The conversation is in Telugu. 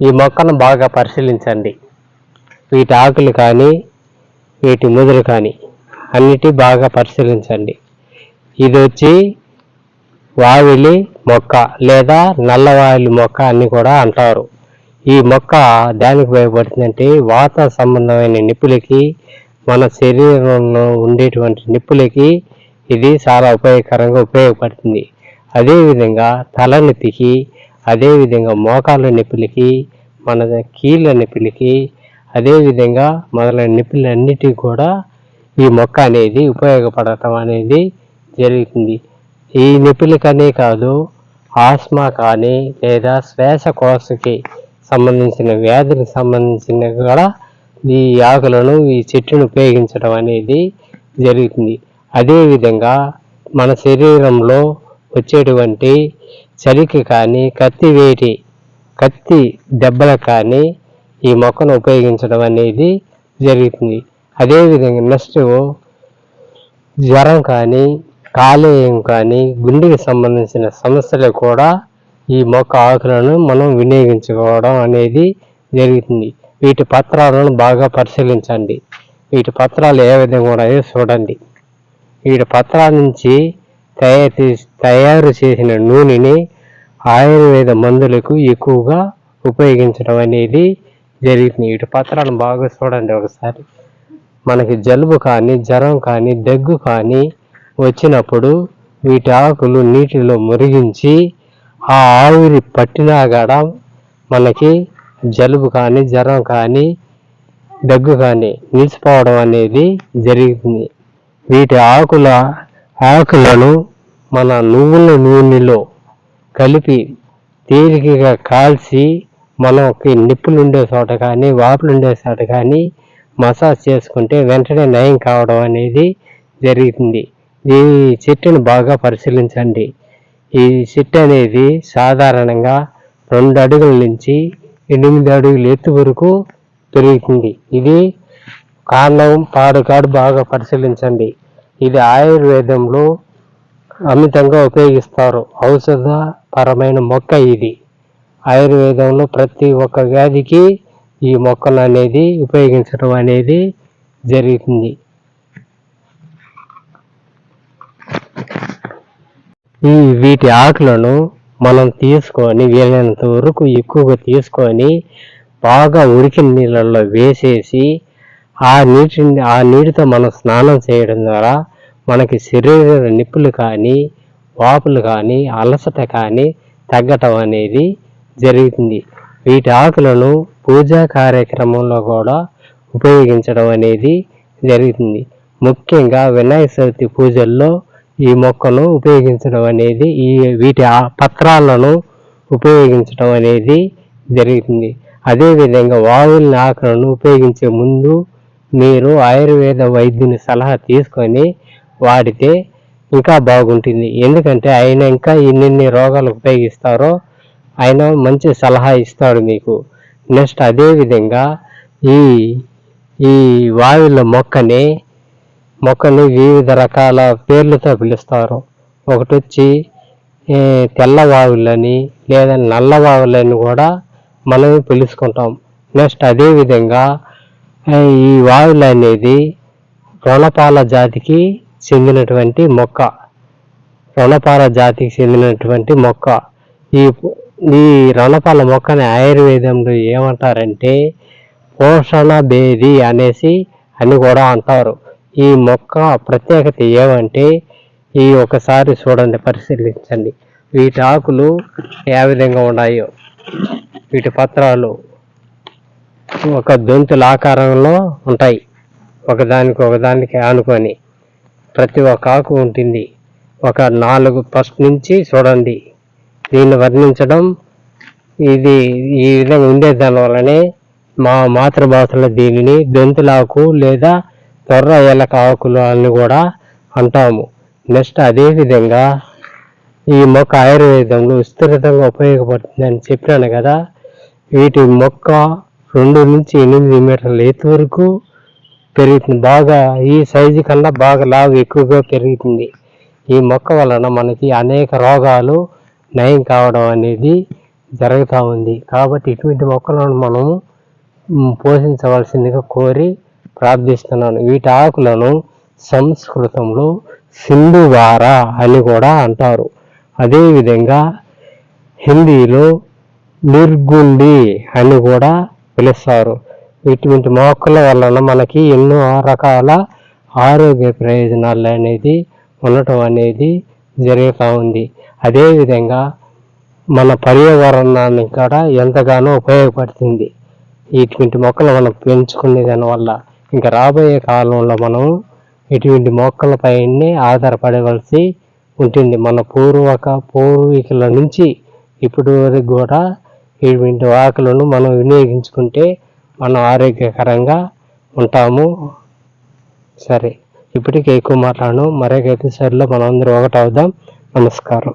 ఈ మొక్కను బాగా పరిశీలించండి. వీటి ఆకులు కానీ వీటి ముదులు కానీ అన్నిటి బాగా పరిశీలించండి. ఇది వచ్చి వావిలి మొక్క లేదా నల్లవాయిలి మొక్క అని కూడా అంటారు. ఈ మొక్క దానికి ఉపయోగపడుతుందంటే వాత సంబంధమైన నిప్పులకి మన శరీరంలో ఉండేటువంటి నిప్పులకి ఇది చాలా ఉపయోగకరంగా ఉపయోగపడుతుంది. అదేవిధంగా తలనొప్పికి అదేవిధంగా మోకాళ్ళ నొప్పులకి మన కీళ్ళ నొప్పులకి అదేవిధంగా మొదలైన నొప్పులన్నిటికీ కూడా ఈ మొక్క అనేది ఉపయోగపడటం అనేది జరుగుతుంది. ఈ నొప్పులకనే కాదు ఆస్మా కానీ లేదా శ్వాసకోశకి సంబంధించిన వ్యాధులకు సంబంధించిన కూడా ఈ ఆకులను ఈ చెట్టును ఉపయోగించడం అనేది జరుగుతుంది. అదేవిధంగా మన శరీరంలో వచ్చేటువంటి చలికి కానీ కత్తి వేటి కత్తి దెబ్బలకు కానీ ఈ మొక్కను ఉపయోగించడం అనేది జరుగుతుంది. అదేవిధంగా నెక్స్ట్ జ్వరం కానీ కాలేయం కానీ గుండెకి సంబంధించిన సమస్యలు కూడా ఈ మొక్క ఆకులను మనం వినియోగించుకోవడం అనేది జరుగుతుంది. వీటి పత్రాలను బాగా పరిశీలించండి. వీటి పత్రాలు ఏ విధంగా ఉన్నాయో చూడండి. వీటి పత్రాల నుంచి తయారు చేసి తయారు చేసిన నూనెని ఆయుర్వేద మందులకు ఎక్కువగా ఉపయోగించడం అనేది జరుగుతుంది వీటి పత్రాలను బాగా చూడండి ఒకసారి. మనకి జలుబు కానీ జ్వరం కానీ దగ్గు కానీ వచ్చినప్పుడు వీటి ఆకులు నీటిలో మురిగించి ఆ ఆవిరి పట్టినా కూడా మనకి జలుబు కానీ జ్వరం కానీ దగ్గు కానీ నిలిచిపోవడం అనేది జరుగుతుంది వీటి ఆకుల ఆకులను మన నువ్వుల నూనెలో కలిపి తేలికగా కాల్చి మనకి నిప్పులు ఉండే చోట కానీ వాపులు ఉండే చోట కానీ మసాజ్ చేసుకుంటే వెంటనే నయం కావడం అనేది జరుగుతుంది. ఈ చెట్టును బాగా పరిశీలించండి. ఈ చెట్టు అనేది సాధారణంగా రెండు అడుగుల నుంచి ఎనిమిది అడుగుల ఎత్తు వరకు పెరుగుతుంది. ఇది కాండం పాడుకాడు బాగా పరిశీలించండి. ఇది ఆయుర్వేదంలో అమితంగా ఉపయోగిస్తారు. ఔషధ పరమైన మొక్క ఇది. ఆయుర్వేదంలో ప్రతి ఒక్క వ్యాధికి ఈ మొక్కలు అనేది ఉపయోగించడం అనేది జరుగుతుంది. ఈ వీటి ఆకులను మనం తీసుకొని వీలైనంత వరకు ఎక్కువగా తీసుకొని బాగా ఉడికిన నీళ్ళల్లో వేసేసి ఆ నీటిని ఆ నీటితో మనం స్నానం చేయడం ద్వారా మనకి శరీర నిప్పులు కానీ వాపులు కానీ అలసట కానీ తగ్గటం అనేది జరుగుతుంది. వీటి ఆకులను పూజా కార్యక్రమంలో కూడా ఉపయోగించడం అనేది జరుగుతుంది. ముఖ్యంగా వినాయక చవితి పూజల్లో ఈ మొక్కను ఉపయోగించడం అనేది ఈ వీటి ఆ- పత్రాలను ఉపయోగించడం అనేది జరుగుతుంది. అదేవిధంగా వావుల ఆకులను ఉపయోగించే ముందు మీరు ఆయుర్వేద వైద్యుని సలహా తీసుకొని వాడితే ఇంకా బాగుంటుంది. ఎందుకంటే ఆయన ఇంకా ఎన్నెన్ని రోగాలు ఉపయోగిస్తారో ఆయన మంచి సలహా ఇస్తాడు మీకు. నెక్స్ట్ అదేవిధంగా ఈ ఈ వాయుల మొక్కని మొక్కని వివిధ రకాల పేర్లతో పిలుస్తారు. ఒకటి వచ్చి తెల్ల లేదా నల్లవావులని కూడా మనం పిలుచుకుంటాం. నెక్స్ట్ అదేవిధంగా ఈ వాయులు అనేది రుణపాల జాతికి చెందినటువంటి మొక్క రణపాల జాతికి చెందినటువంటి మొక్క. ఈ ఈ రణపాల మొక్కని ఆయుర్వేదంలో ఏమంటారంటే పోషణ భేది అనేసి అని కూడా అంటారు. ఈ మొక్క ప్రత్యేకత ఏమంటే ఈ ఒకసారి చూడండి పరిశీలించండి. వీటి ఆకులు ఏ విధంగా ఉన్నాయో వీటి పత్రాలు ఒక దొంతుల ఆకారంలో ఉంటాయి. ఒకదానికి ఒకదానికి ఆనుకొని ప్రతి ఒక్క ఆకు ఉంటుంది. ఒక నాలుగు ఫస్ట్ నుంచి చూడండి. దీన్ని వర్ణించడం ఇది ఈ విధంగా ఉండే దాని మా మాతృభాషలో దీనిని దొంతులాకు లేదా తొర్ర ఎలక ఆకులు అని కూడా అంటాము. నెక్స్ట్ అదే విధంగా ఈ మొక్క ఆయుర్వేదంలో విస్తృతంగా ఉపయోగపడుతుందని చెప్పాను కదా. వీటి మొక్క రెండు నుంచి ఎనిమిది మీటర్ల ఎత్తు వరకు పెరుగుతుంది. బాగా ఈ సైజు కన్నా బాగా లావు ఎక్కువగా పెరుగుతుంది. ఈ మొక్క వలన మనకి అనేక రోగాలు నయం కావడం అనేది జరుగుతూ ఉంది. కాబట్టి ఇటువంటి మొక్కలను మనం పోషించవలసిందిగా కోరి ప్రార్థిస్తున్నాను. వీటి ఆకులను సంస్కృతంలో సింధువార అని కూడా అంటారు. అదేవిధంగా హిందీలో నిర్గుండి అని కూడా పిలుస్తారు. ఇటువంటి మొక్కల వలన మనకి ఎన్నో రకాల ఆరోగ్య ప్రయోజనాలు అనేది ఉండటం అనేది జరుగుతూ ఉంది. అదేవిధంగా మన పర్యావరణానికి కూడా ఎంతగానో ఉపయోగపడుతుంది. ఇటువంటి మొక్కలు మనం పెంచుకునే దానివల్ల ఇంకా రాబోయే కాలంలో మనం ఇటువంటి మొక్కలపైనే ఆధారపడవలసి ఉంటుంది. మన పూర్వక పూర్వీకుల నుంచి ఇప్పటి వరకు కూడా ఇటువంటి ఆకులను మనం వినియోగించుకుంటే మనం ఆరోగ్యకరంగా ఉంటాము. సరే ఇప్పటికే ఎక్కువ మాట్లాడను మరొక ఎపిసోడ్లో మనం అందరూ ఒకటవుదాం. నమస్కారం.